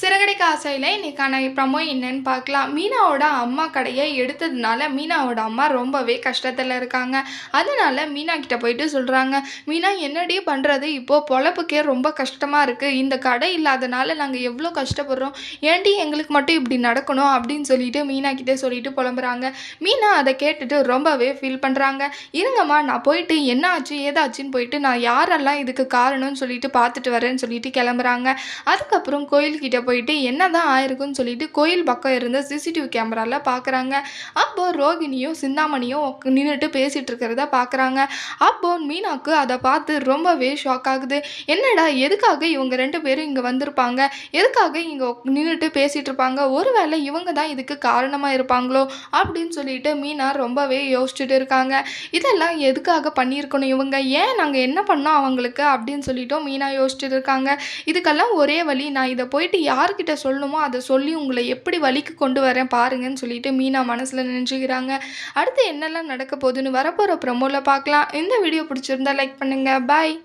சிறந்த சிறகடிக்க ஆசையில் இன்றைக்கான ப்ரமோ என்னன்னு பார்க்கலாம். மீனாவோட அம்மா கடையை எடுத்ததுனால மீனாவோட அம்மா ரொம்பவே கஷ்டத்தில் இருக்காங்க. அதனால மீனா கிட்ட போயிட்டு சொல்கிறாங்க மீனா என்னடி பண்ணுறது இப்போது பொழப்புக்கே ரொம்ப கஷ்டமாக இருக்குது இந்த கடை இல்லாதனால நாங்கள் எவ்வளோ கஷ்டப்படுறோம். ஏன்டி எங்களுக்கு மட்டும் இப்படி நடக்கணும்? அப்படின்னு சொல்லிட்டு மீனா கிட்டே சொல்லிட்டு புலம்புறாங்க. மீனா அதை கேட்டுட்டு ரொம்பவே ஃபீல் பண்ணுறாங்க இருங்கம்மா நான் போயிட்டு என்ன ஆச்சு ஏதாச்சுன்னு போயிட்டு நான் யாரெல்லாம் இதுக்கு காரணம்னு சொல்லிட்டு பார்த்துட்டு வரேன்னு சொல்லிட்டு கிளம்புறாங்க. அதுக்கப்புறம் கோயில்கிட்ட போயிட்டு என்னதான் ஆயிருக்குன்னு சொல்லிட்டு கோயில் பக்கம் இருந்த சிசிடிவி கேமராவில் பார்க்குறாங்க அப்போ ரோகிணியும் சிந்தாமணியும் நின்றுட்டு பேசிகிட்டு இருக்கிறத பார்க்குறாங்க அப்போ மீனாக்கு அதை பார்த்து ரொம்பவே ஷாக் ஆகுது. என்னடா எதுக்காக இவங்க ரெண்டு பேரும் இங்கே வந்திருப்பாங்க? எதுக்காக இங்கே நின்றுட்டு பேசிகிட்டு இருப்பாங்க? ஒருவேளை இவங்க தான் இதுக்கு காரணமாக இருப்பாங்களோ? அப்படின்னு சொல்லிட்டு மீனா ரொம்பவே யோசிச்சுட்டு இருக்காங்க. இதெல்லாம் எதுக்காக பண்ணியிருக்கணும் இவங்க? ஏன் நாங்கள் என்ன பண்ணோம் அவங்களுக்கு? அப்படின்னு சொல்லிட்டு மீனா யோசிச்சுட்டு இருக்காங்க. இதுக்கெல்லாம் ஒரே வழி நான் இதை போயிட்டு யார்கிட்ட சொல்லணுமோ அதை சொல்லி உங்களை எப்படி வழிக்கு கொண்டு வரேன் பாருங்கன்னு சொல்லிட்டு மீனா மனசில் நினச்சிக்கிறாங்க. அடுத்து என்னெல்லாம் நடக்க போகுதுன்னு வரப்போகிற ப்ரமோவில் பார்க்கலாம். இந்த வீடியோ பிடிச்சிருந்தா லைக் பண்ணுங்கள் பாய்